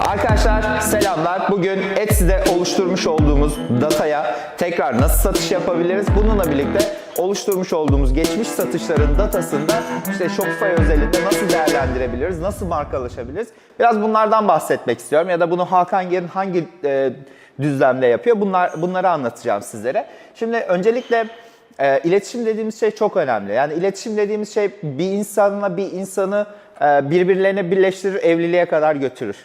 Arkadaşlar selamlar. Bugün Etsy'de oluşturmuş olduğumuz dataya tekrar nasıl satış yapabiliriz? Bununla birlikte oluşturmuş olduğumuz geçmiş satışların datasında işte Shopify özelinde nasıl değerlendirebiliriz? Nasıl markalaşabiliriz? Biraz bunlardan bahsetmek istiyorum ya da bunu Hakan Ger'in hangi e, düzlemde yapıyor? Bunlar bunları anlatacağım sizlere. Şimdi öncelikle e, iletişim dediğimiz şey çok önemli. Yani iletişim dediğimiz şey bir insanla bir insanı e, birbirlerine birleştirir, evliliğe kadar götürür.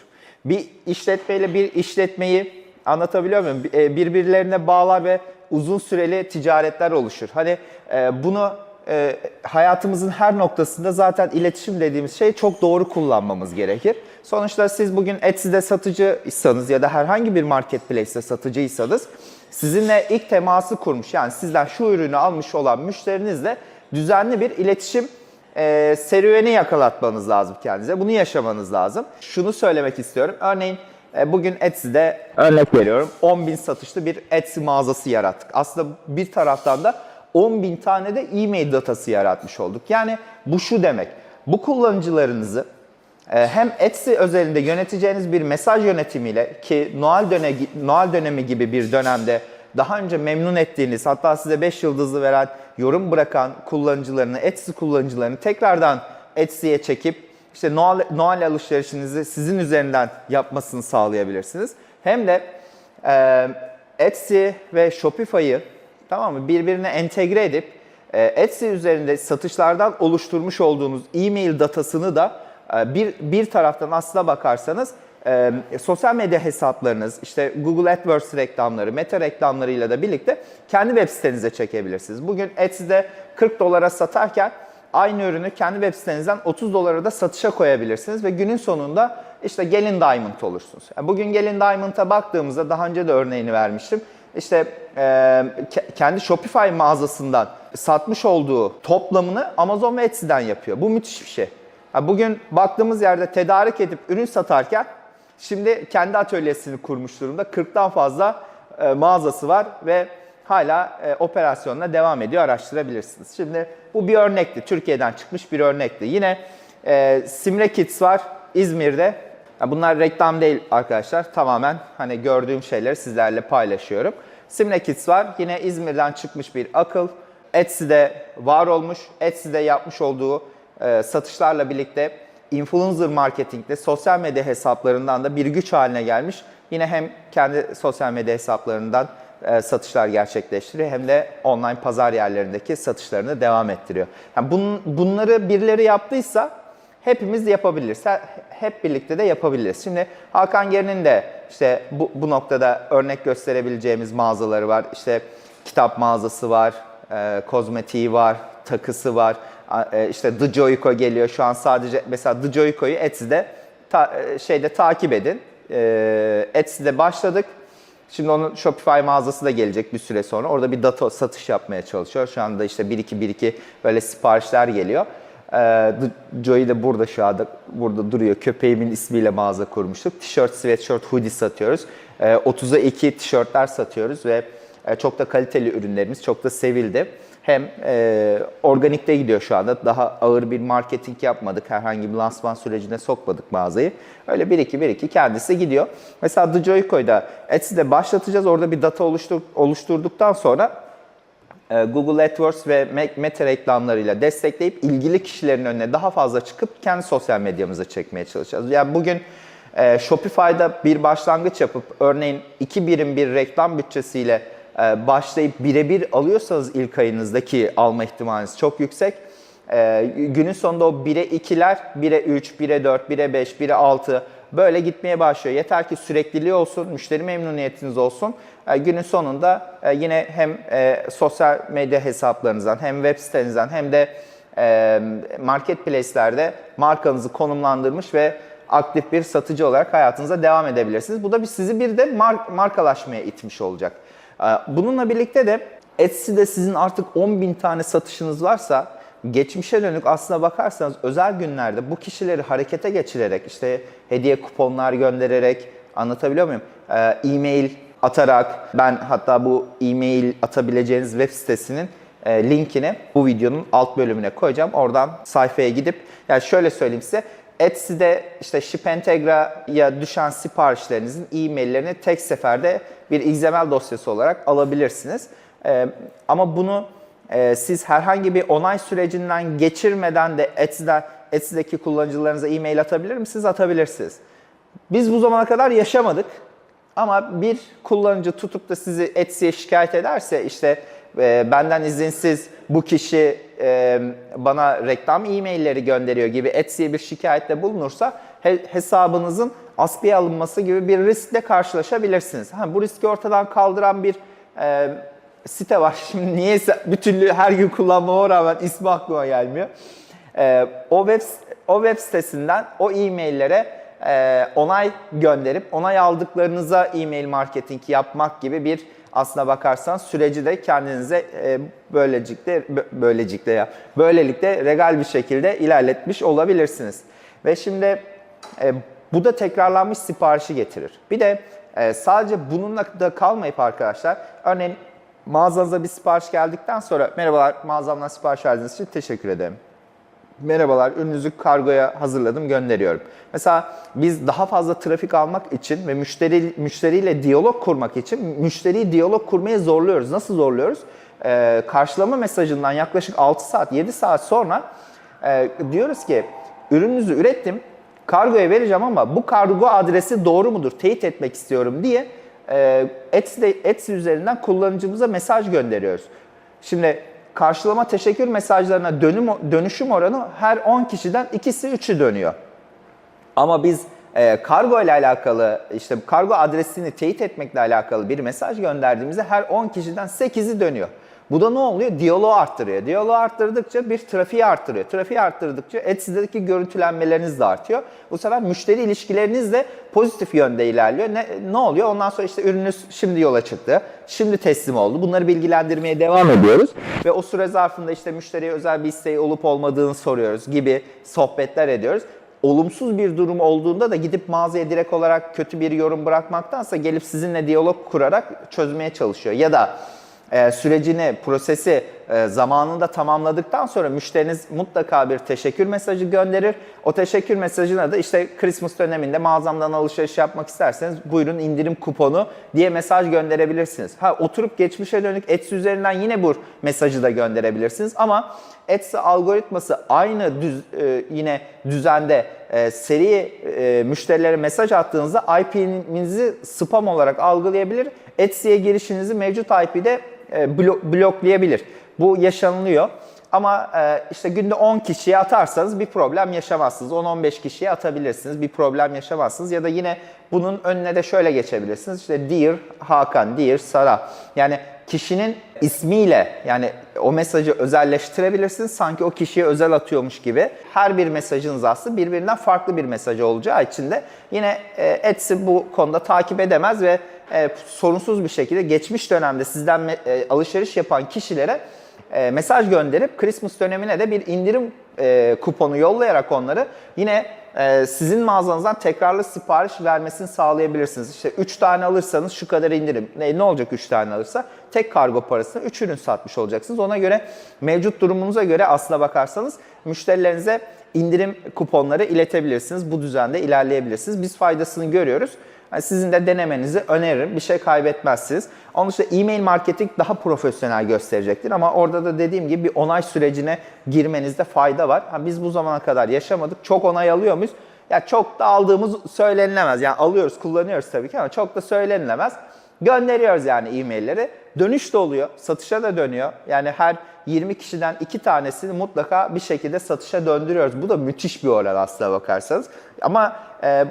Bir işletmeyle bir işletmeyi anlatabiliyor muyum? E, Birbirlerine bağlar ve uzun süreli ticaretler oluşur. Hani e, bunu e, hayatımızın her noktasında zaten iletişim dediğimiz şeyi çok doğru kullanmamız gerekir. Sonuçta siz bugün Etsy'de satıcıysanız ya da herhangi bir marketplace'te satıcıysanız sizinle ilk teması kurmuş yani sizden şu ürünü almış olan müşterinizle düzenli bir iletişim e, serüveni yakalatmanız lazım kendinize. Bunu yaşamanız lazım. Şunu söylemek istiyorum. Örneğin e, bugün Etsy'de örnek veriyorum 10.000 satışlı bir Etsy mağazası yarattık. Aslında bir taraftan da 10.000 tane de e-mail datası yaratmış olduk. Yani bu şu demek. Bu kullanıcılarınızı e, hem Etsy özelinde yöneteceğiniz bir mesaj yönetimiyle ki Noel dönemi, Noel dönemi gibi bir dönemde daha önce memnun ettiğiniz hatta size 5 yıldızlı veren yorum bırakan kullanıcılarını, Etsy kullanıcılarını tekrardan Etsy'ye çekip işte Noel, Noel alışverişinizi sizin üzerinden yapmasını sağlayabilirsiniz. Hem de e, Etsy ve Shopify'ı tamam mı birbirine entegre edip e, Etsy üzerinde satışlardan oluşturmuş olduğunuz e-mail datasını da e, bir bir taraftan aslına bakarsanız e, sosyal medya hesaplarınız, işte Google AdWords reklamları, Meta reklamlarıyla da birlikte kendi web sitenize çekebilirsiniz. Bugün Etsy'de 40 dolara satarken aynı ürünü kendi web sitenizden 30 dolara da satışa koyabilirsiniz ve günün sonunda işte gelin diamond olursunuz. Yani bugün gelin diamond'a baktığımızda daha önce de örneğini vermiştim. İşte e, ke- kendi Shopify mağazasından satmış olduğu toplamını Amazon ve Etsy'den yapıyor. Bu müthiş bir şey. Ha, bugün baktığımız yerde tedarik edip ürün satarken şimdi kendi atölyesini kurmuş durumda. 40'tan fazla e, mağazası var ve hala e, operasyonuna devam ediyor. Araştırabilirsiniz. Şimdi bu bir örnekti. Türkiye'den çıkmış bir örnekti. Yine e, Simre Kids var İzmir'de. Ya bunlar reklam değil arkadaşlar. Tamamen hani gördüğüm şeyleri sizlerle paylaşıyorum. Simre Kids var. Yine İzmir'den çıkmış bir akıl. Etsy'de var olmuş. Etsy'de yapmış olduğu e, satışlarla birlikte influencer marketingde sosyal medya hesaplarından da bir güç haline gelmiş. Yine hem kendi sosyal medya hesaplarından e, satışlar gerçekleştiriyor hem de online pazar yerlerindeki satışlarını devam ettiriyor. Yani bun, bunları birileri yaptıysa hepimiz yapabiliriz. He- Hep birlikte de yapabiliriz. Şimdi Hakan Geri'nin de işte bu, bu noktada örnek gösterebileceğimiz mağazaları var. İşte kitap mağazası var, e, kozmetiği var, takısı var. E, işte The Joico geliyor. Şu an sadece mesela The Joico'yu Etsy'de ta- e, şeyde takip edin. E, Etsy'de başladık. Şimdi onun Shopify mağazası da gelecek bir süre sonra. Orada bir data satış yapmaya çalışıyor. Şu anda işte 1-2-1-2 böyle siparişler geliyor. Ee, Joy de burada şu anda burada duruyor. Köpeğimin ismiyle mağaza kurmuştuk. Tişört, sweatshirt, hoodie satıyoruz. Ee, 30'a 2 tişörtler satıyoruz ve çok da kaliteli ürünlerimiz çok da sevildi. Hem e, organikte gidiyor şu anda. Daha ağır bir marketing yapmadık. Herhangi bir lansman sürecine sokmadık mağazayı. Öyle 1-2-1-2 kendisi gidiyor. Mesela The Joyco'yu da Etsy'de başlatacağız. Orada bir data oluştur, oluşturduktan sonra e, Google AdWords ve Me- Meta reklamlarıyla destekleyip ilgili kişilerin önüne daha fazla çıkıp kendi sosyal medyamıza çekmeye çalışacağız. Yani bugün e, Shopify'da bir başlangıç yapıp örneğin iki birim bir reklam bütçesiyle başlayıp birebir alıyorsanız ilk ayınızdaki alma ihtimaliniz çok yüksek. E, günün sonunda o 1'e 2'ler 1'e 3, 1'e 4, 1'e 5, 1'e 6 böyle gitmeye başlıyor. Yeter ki sürekliliği olsun, müşteri memnuniyetiniz olsun. E, günün sonunda e, yine hem e, sosyal medya hesaplarınızdan hem web sitenizden hem de e, marketplace'lerde markanızı konumlandırmış ve aktif bir satıcı olarak hayatınıza devam edebilirsiniz. Bu da bir, sizi bir de mar- markalaşmaya itmiş olacak. E, bununla birlikte de Etsy'de sizin artık 10.000 tane satışınız varsa geçmişe dönük aslına bakarsanız özel günlerde bu kişileri harekete geçirerek işte hediye kuponlar göndererek anlatabiliyor muyum? Ee, e-mail atarak ben hatta bu e-mail atabileceğiniz web sitesinin e, linkini bu videonun alt bölümüne koyacağım. Oradan sayfaya gidip yani şöyle söyleyeyim size Etsy'de işte Shipentegra'ya düşen siparişlerinizin e-maillerini tek seferde bir XML dosyası olarak alabilirsiniz. Ee, ama bunu e, siz herhangi bir onay sürecinden geçirmeden de Etsy'den, Etsy'deki kullanıcılarınıza e-mail atabilir misiniz? Atabilirsiniz. Biz bu zamana kadar yaşamadık. Ama bir kullanıcı tutup da sizi Etsy'ye şikayet ederse işte e, benden izinsiz bu kişi e, bana reklam e-mailleri gönderiyor gibi Etsy'ye bir şikayette bulunursa he- hesabınızın askıya alınması gibi bir riskle karşılaşabilirsiniz. Ha, bu riski ortadan kaldıran bir e, site var. Şimdi niyeyse türlü her gün kullanmama rağmen ismi aklıma gelmiyor. E, o web o web sitesinden o e-maillere e, onay gönderip onay aldıklarınıza e-mail marketing yapmak gibi bir aslına bakarsan süreci de kendinize e, böylelikle bö- böylelikle ya böylelikle regal bir şekilde ilerletmiş olabilirsiniz. Ve şimdi e, bu da tekrarlanmış siparişi getirir. Bir de e, sadece bununla da kalmayıp arkadaşlar örneğin mağazanıza bir sipariş geldikten sonra merhabalar mağazamdan sipariş verdiğiniz için teşekkür ederim. Merhabalar, ürününüzü kargoya hazırladım, gönderiyorum. Mesela biz daha fazla trafik almak için ve müşteri müşteriyle diyalog kurmak için müşteriyi diyalog kurmaya zorluyoruz. Nasıl zorluyoruz? Ee, karşılama mesajından yaklaşık 6 saat, 7 saat sonra e, diyoruz ki ürününüzü ürettim, kargoya vereceğim ama bu kargo adresi doğru mudur? Teyit etmek istiyorum diye e, Etsy, Etsy üzerinden kullanıcımıza mesaj gönderiyoruz. Şimdi karşılama teşekkür mesajlarına dönüm, dönüşüm oranı her 10 kişiden ikisi 3'ü dönüyor. Ama biz e, kargo ile alakalı işte kargo adresini teyit etmekle alakalı bir mesaj gönderdiğimizde her 10 kişiden 8'i dönüyor. Bu da ne oluyor? Diyaloğu arttırıyor. Diyaloğu arttırdıkça bir trafiği arttırıyor. Trafiği arttırdıkça Etsy'deki görüntülenmeleriniz de artıyor. Bu sefer müşteri ilişkileriniz de pozitif yönde ilerliyor. Ne, ne oluyor? Ondan sonra işte ürününüz şimdi yola çıktı. Şimdi teslim oldu. Bunları bilgilendirmeye devam ediyoruz. Ve o süre zarfında işte müşteriye özel bir isteği olup olmadığını soruyoruz gibi sohbetler ediyoruz olumsuz bir durum olduğunda da gidip mağazaya direkt olarak kötü bir yorum bırakmaktansa gelip sizinle diyalog kurarak çözmeye çalışıyor. Ya da e, sürecini, prosesi e, zamanında tamamladıktan sonra müşteriniz mutlaka bir teşekkür mesajı gönderir. O teşekkür mesajına da işte Christmas döneminde mağazamdan alışveriş yapmak isterseniz buyurun indirim kuponu diye mesaj gönderebilirsiniz. Ha oturup geçmişe dönük Etsy üzerinden yine bu mesajı da gönderebilirsiniz ama Etsy algoritması aynı düz, e, yine düzende e, seri müşterilere mesaj attığınızda IP'nizi spam olarak algılayabilir. Etsy'ye girişinizi mevcut IP'de e, blo- bloklayabilir. Bu yaşanılıyor. Ama e, işte günde 10 kişiye atarsanız bir problem yaşamazsınız. 10-15 kişiye atabilirsiniz. Bir problem yaşamazsınız. Ya da yine bunun önüne de şöyle geçebilirsiniz. İşte Dear Hakan, Dear Sara. Yani kişinin ismiyle yani o mesajı özelleştirebilirsiniz. Sanki o kişiye özel atıyormuş gibi. Her bir mesajınız aslında birbirinden farklı bir mesaj olacağı için de yine e, Etsy bu konuda takip edemez ve e, sorunsuz bir şekilde geçmiş dönemde sizden e, alışveriş yapan kişilere e, mesaj gönderip Christmas dönemine de bir indirim e, kuponu yollayarak onları yine sizin mağazanızdan tekrarlı sipariş vermesini sağlayabilirsiniz. İşte 3 tane alırsanız şu kadar indirim. Ne, ne olacak 3 tane alırsa? Tek kargo parasını 3 ürün satmış olacaksınız. Ona göre mevcut durumunuza göre aslına bakarsanız müşterilerinize indirim kuponları iletebilirsiniz. Bu düzende ilerleyebilirsiniz. Biz faydasını görüyoruz. Yani sizin de denemenizi öneririm. Bir şey kaybetmezsiniz. Onun dışında e-mail marketing daha profesyonel gösterecektir ama orada da dediğim gibi bir onay sürecine girmenizde fayda var. Ha, biz bu zamana kadar yaşamadık. Çok onay alıyor muyuz? Ya çok da aldığımız söylenilemez. Yani alıyoruz, kullanıyoruz tabii ki ama çok da söylenilemez. Gönderiyoruz yani e-mailleri. Dönüş de oluyor, satışa da dönüyor. Yani her 20 kişiden 2 tanesini mutlaka bir şekilde satışa döndürüyoruz. Bu da müthiş bir oran aslına bakarsanız. Ama e,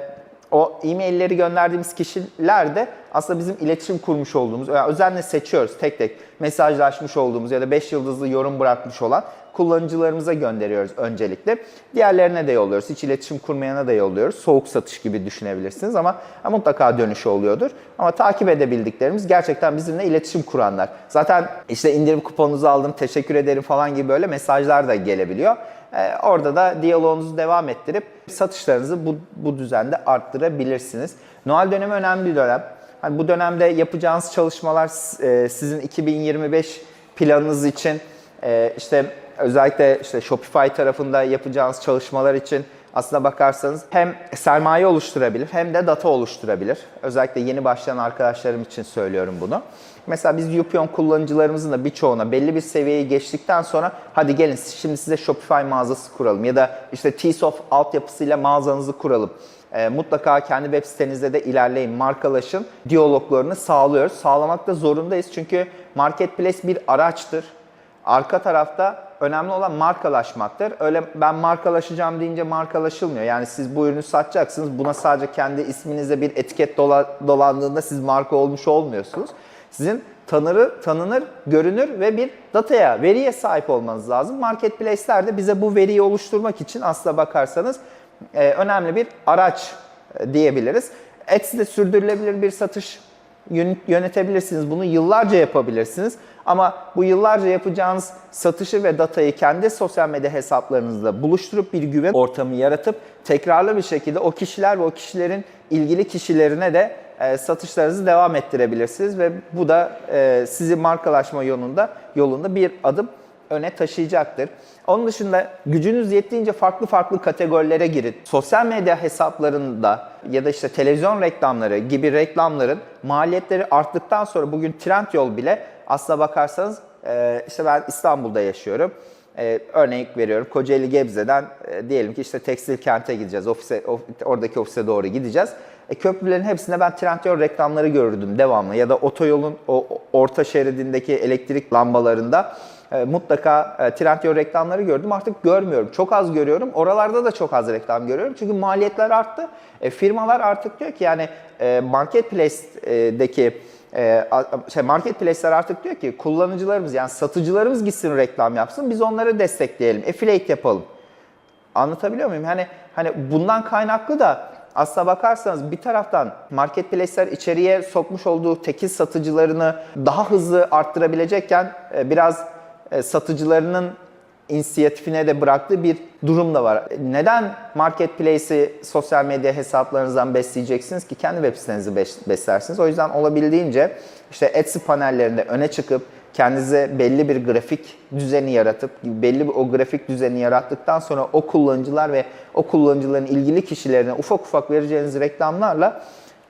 o e-mailleri gönderdiğimiz kişiler de aslında bizim iletişim kurmuş olduğumuz, yani özenle seçiyoruz tek tek mesajlaşmış olduğumuz ya da 5 yıldızlı yorum bırakmış olan kullanıcılarımıza gönderiyoruz öncelikle. Diğerlerine de yolluyoruz. Hiç iletişim kurmayana da yolluyoruz. Soğuk satış gibi düşünebilirsiniz ama mutlaka dönüşü oluyordur. Ama takip edebildiklerimiz gerçekten bizimle iletişim kuranlar. Zaten işte indirim kuponunuzu aldım, teşekkür ederim falan gibi böyle mesajlar da gelebiliyor. Ee, orada da diyaloğunuzu devam ettirip satışlarınızı bu, bu düzende arttırabilirsiniz. Noel dönemi önemli bir dönem. Hani bu dönemde yapacağınız çalışmalar e, sizin 2025 planınız için e, işte özellikle işte Shopify tarafında yapacağınız çalışmalar için aslına bakarsanız hem sermaye oluşturabilir hem de data oluşturabilir. Özellikle yeni başlayan arkadaşlarım için söylüyorum bunu. Mesela biz Yupion kullanıcılarımızın da birçoğuna belli bir seviyeyi geçtikten sonra hadi gelin şimdi size Shopify mağazası kuralım ya da işte Tsoft altyapısıyla mağazanızı kuralım. E, mutlaka kendi web sitenizde de ilerleyin, markalaşın diyaloglarını sağlıyoruz. Sağlamak da zorundayız çünkü marketplace bir araçtır. Arka tarafta önemli olan markalaşmaktır. Öyle ben markalaşacağım deyince markalaşılmıyor. Yani siz bu ürünü satacaksınız. Buna sadece kendi isminize bir etiket dola, dolandığında siz marka olmuş olmuyorsunuz. Sizin tanırı, tanınır, görünür ve bir dataya, veriye sahip olmanız lazım. Marketplace'ler de bize bu veriyi oluşturmak için aslına bakarsanız e, önemli bir araç e, diyebiliriz. Etsy'de sürdürülebilir bir satış yönetebilirsiniz. Bunu yıllarca yapabilirsiniz. Ama bu yıllarca yapacağınız satışı ve datayı kendi sosyal medya hesaplarınızda buluşturup bir güven ortamı yaratıp tekrarlı bir şekilde o kişiler ve o kişilerin ilgili kişilerine de e, satışlarınızı devam ettirebilirsiniz ve bu da e, sizi markalaşma yolunda yolunda bir adım öne taşıyacaktır. Onun dışında gücünüz yettiğince farklı farklı kategorilere girin. Sosyal medya hesaplarında ya da işte televizyon reklamları gibi reklamların maliyetleri arttıktan sonra bugün Trendyol bile aslına bakarsanız e, işte ben İstanbul'da yaşıyorum. Ee, örnek veriyorum Kocaeli Gebze'den e, diyelim ki işte tekstil kente gideceğiz. Ofise, of- oradaki ofise doğru gideceğiz. E, köprülerin hepsinde ben Trendyol reklamları görürdüm devamlı. Ya da otoyolun o orta şeridindeki elektrik lambalarında e, mutlaka e, Trendyol reklamları gördüm. Artık görmüyorum. Çok az görüyorum. Oralarda da çok az reklam görüyorum. Çünkü maliyetler arttı. E, firmalar artık diyor ki yani e, marketplace'deki e, şey marketplace'ler artık diyor ki kullanıcılarımız yani satıcılarımız gitsin reklam yapsın biz onları destekleyelim, affiliate yapalım. Anlatabiliyor muyum? Hani hani bundan kaynaklı da aslına bakarsanız bir taraftan marketplace'ler içeriye sokmuş olduğu tekil satıcılarını daha hızlı arttırabilecekken e, biraz satıcılarının inisiyatifine de bıraktığı bir durum da var. Neden marketplace'i sosyal medya hesaplarınızdan besleyeceksiniz ki kendi web sitenizi bes- beslersiniz. O yüzden olabildiğince işte Etsy panellerinde öne çıkıp kendinize belli bir grafik düzeni yaratıp belli bir o grafik düzeni yarattıktan sonra o kullanıcılar ve o kullanıcıların ilgili kişilerine ufak ufak vereceğiniz reklamlarla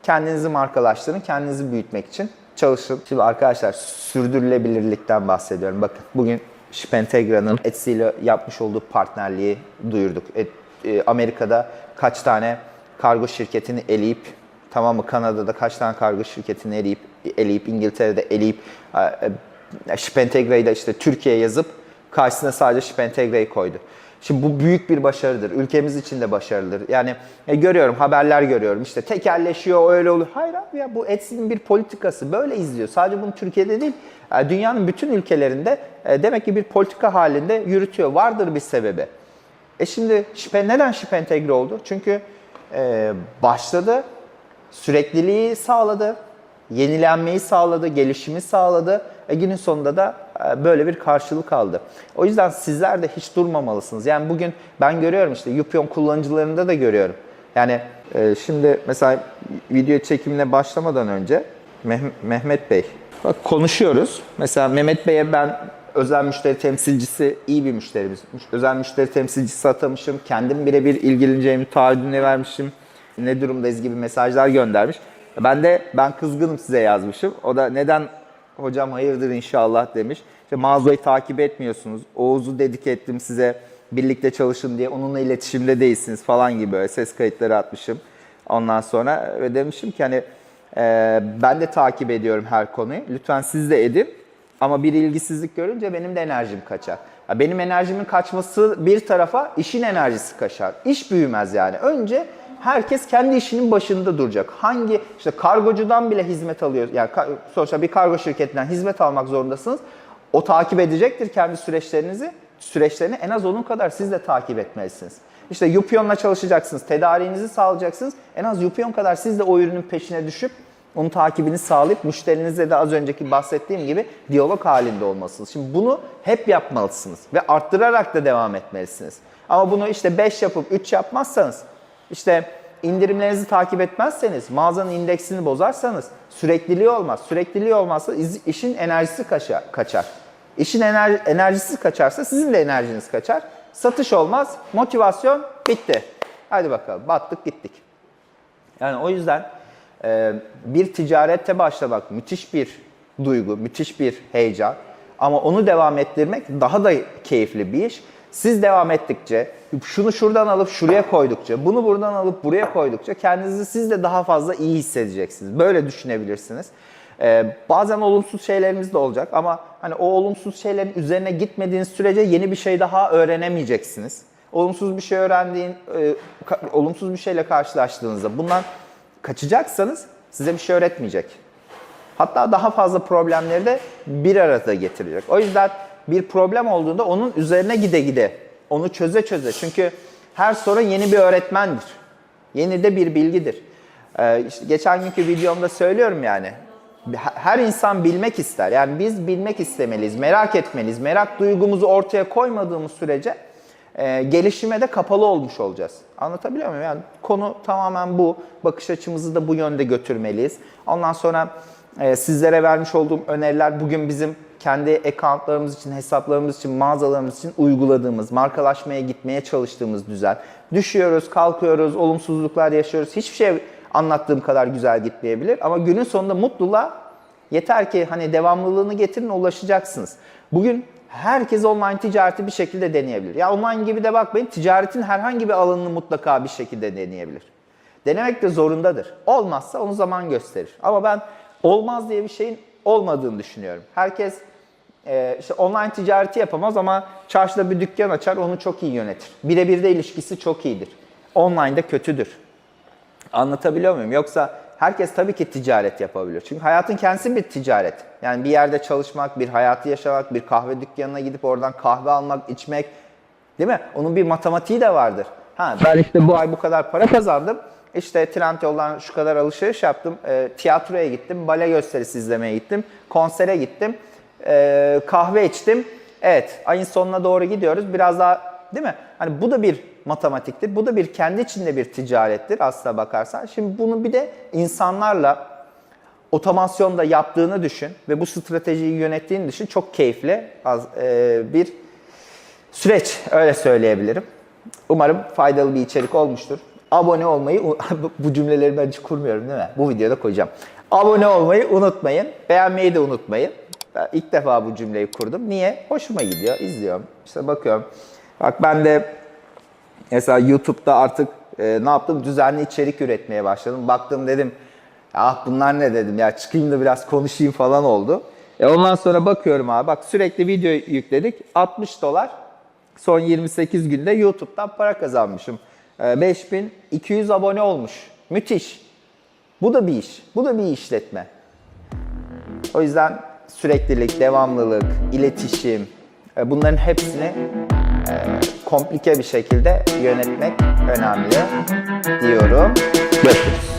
kendinizi markalaştırın, kendinizi büyütmek için çalışın. Şimdi arkadaşlar sürdürülebilirlikten bahsediyorum. Bakın bugün Spentegra'nın Etsy ile yapmış olduğu partnerliği duyurduk. Et- e, Amerika'da kaç tane kargo şirketini eleyip tamam mı Kanada'da kaç tane kargo şirketini eleyip eleyip İngiltere'de eleyip e, e, Spentegra'yı da işte Türkiye yazıp karşısına sadece Spentegra'yı koydu. Şimdi bu büyük bir başarıdır. Ülkemiz için de başarılıdır. Yani e, görüyorum, haberler görüyorum. İşte tekelleşiyor, öyle oluyor. Hayır abi ya bu Etsy'nin bir politikası. Böyle izliyor. Sadece bunu Türkiye'de değil, e, dünyanın bütün ülkelerinde e, demek ki bir politika halinde yürütüyor. Vardır bir sebebi. E şimdi şipe, neden şip entegre oldu? Çünkü e, başladı, sürekliliği sağladı, yenilenmeyi sağladı, gelişimi sağladı. E günün sonunda da böyle bir karşılık aldı. O yüzden sizler de hiç durmamalısınız. Yani bugün ben görüyorum işte Yupion kullanıcılarında da görüyorum. Yani e, şimdi mesela video çekimine başlamadan önce Meh- Mehmet Bey bak konuşuyoruz. Mesela Mehmet Bey'e ben özel müşteri temsilcisi iyi bir müşterimiz. Özel müşteri temsilcisi atamışım. Kendim birebir ilgileneceğimi taahhüdünü vermişim. Ne durumdayız gibi mesajlar göndermiş. Ben de ben kızgınım size yazmışım. O da neden hocam hayırdır inşallah demiş. İşte mağazayı takip etmiyorsunuz. Oğuz'u dedik ettim size birlikte çalışın diye onunla iletişimde değilsiniz falan gibi böyle ses kayıtları atmışım. Ondan sonra ve demişim ki hani e, ben de takip ediyorum her konuyu. Lütfen siz de edin. Ama bir ilgisizlik görünce benim de enerjim kaçar. Benim enerjimin kaçması bir tarafa işin enerjisi kaçar. İş büyümez yani. Önce herkes kendi işinin başında duracak. Hangi işte kargocudan bile hizmet alıyor. Yani sonuçta bir kargo şirketinden hizmet almak zorundasınız. O takip edecektir kendi süreçlerinizi. Süreçlerini en az onun kadar siz de takip etmelisiniz. İşte Yupion'la çalışacaksınız, tedariğinizi sağlayacaksınız. En az Yupion kadar siz de o ürünün peşine düşüp onun takibini sağlayıp müşterinizle de az önceki bahsettiğim gibi diyalog halinde olmalısınız. Şimdi bunu hep yapmalısınız ve arttırarak da devam etmelisiniz. Ama bunu işte 5 yapıp 3 yapmazsanız, işte indirimlerinizi takip etmezseniz, mağazanın indeksini bozarsanız sürekliliği olmaz. Sürekliliği olmazsa işin enerjisi kaça- kaçar. İşin ener- enerjisi kaçarsa sizin de enerjiniz kaçar. Satış olmaz, motivasyon bitti. Hadi bakalım battık gittik. Yani o yüzden e, bir ticarette başlamak müthiş bir duygu, müthiş bir heyecan. Ama onu devam ettirmek daha da keyifli bir iş. Siz devam ettikçe, şunu şuradan alıp şuraya koydukça, bunu buradan alıp buraya koydukça kendinizi siz de daha fazla iyi hissedeceksiniz. Böyle düşünebilirsiniz. Ee, bazen olumsuz şeylerimiz de olacak ama hani o olumsuz şeylerin üzerine gitmediğiniz sürece yeni bir şey daha öğrenemeyeceksiniz. Olumsuz bir şey öğrendiğin, e, olumsuz bir şeyle karşılaştığınızda bundan kaçacaksanız size bir şey öğretmeyecek. Hatta daha fazla problemleri de bir arada getirecek. O yüzden bir problem olduğunda onun üzerine gide gide, onu çöze çöze. Çünkü her sorun yeni bir öğretmendir. Yeni de bir bilgidir. Ee, işte geçen günkü videomda söylüyorum yani. Her insan bilmek ister. Yani biz bilmek istemeliyiz, merak etmeliyiz. Merak duygumuzu ortaya koymadığımız sürece e, gelişime de kapalı olmuş olacağız. Anlatabiliyor muyum? Yani konu tamamen bu. Bakış açımızı da bu yönde götürmeliyiz. Ondan sonra e, sizlere vermiş olduğum öneriler bugün bizim kendi accountlarımız için, hesaplarımız için, mağazalarımız için uyguladığımız, markalaşmaya gitmeye çalıştığımız düzen. Düşüyoruz, kalkıyoruz, olumsuzluklar yaşıyoruz. Hiçbir şey anlattığım kadar güzel gitmeyebilir ama günün sonunda mutluluğa yeter ki hani devamlılığını getirin ulaşacaksınız. Bugün herkes online ticareti bir şekilde deneyebilir. Ya online gibi de bakmayın ticaretin herhangi bir alanını mutlaka bir şekilde deneyebilir. Denemek de zorundadır. Olmazsa onu zaman gösterir. Ama ben olmaz diye bir şeyin olmadığını düşünüyorum. Herkes e, işte online ticareti yapamaz ama çarşıda bir dükkan açar onu çok iyi yönetir. Birebir de ilişkisi çok iyidir. Online'da kötüdür. Anlatabiliyor muyum? Yoksa herkes tabii ki ticaret yapabilir. Çünkü hayatın kendisi bir ticaret. Yani bir yerde çalışmak, bir hayatı yaşamak, bir kahve dükkanına gidip oradan kahve almak, içmek. Değil mi? Onun bir matematiği de vardır. Ha, ben işte bu ay bu kadar para kazandım. İşte Trendyol'dan şu kadar alışveriş yaptım. E, tiyatroya gittim, bale gösterisi izlemeye gittim, konsere gittim, e, kahve içtim. Evet, ayın sonuna doğru gidiyoruz. Biraz daha değil mi? Hani bu da bir matematiktir. Bu da bir kendi içinde bir ticarettir aslına bakarsan. Şimdi bunu bir de insanlarla otomasyonda yaptığını düşün ve bu stratejiyi yönettiğini düşün. Çok keyifli az, e, bir süreç öyle söyleyebilirim. Umarım faydalı bir içerik olmuştur. Abone olmayı, bu cümleleri ben hiç kurmuyorum değil mi? Bu videoda koyacağım. Abone olmayı unutmayın. Beğenmeyi de unutmayın. Ben ilk defa bu cümleyi kurdum. Niye? Hoşuma gidiyor. izliyorum. İşte bakıyorum. Bak ben de mesela YouTube'da artık e, ne yaptım? Düzenli içerik üretmeye başladım. Baktım dedim, ah bunlar ne dedim ya çıkayım da biraz konuşayım falan oldu. E ondan sonra bakıyorum abi bak sürekli video yükledik. 60 dolar son 28 günde YouTube'dan para kazanmışım. E, 5200 abone olmuş. Müthiş. Bu da bir iş. Bu da bir işletme. O yüzden süreklilik, devamlılık, iletişim e, bunların hepsini e, komplike bir şekilde yönetmek önemli diyorum. Görüşürüz.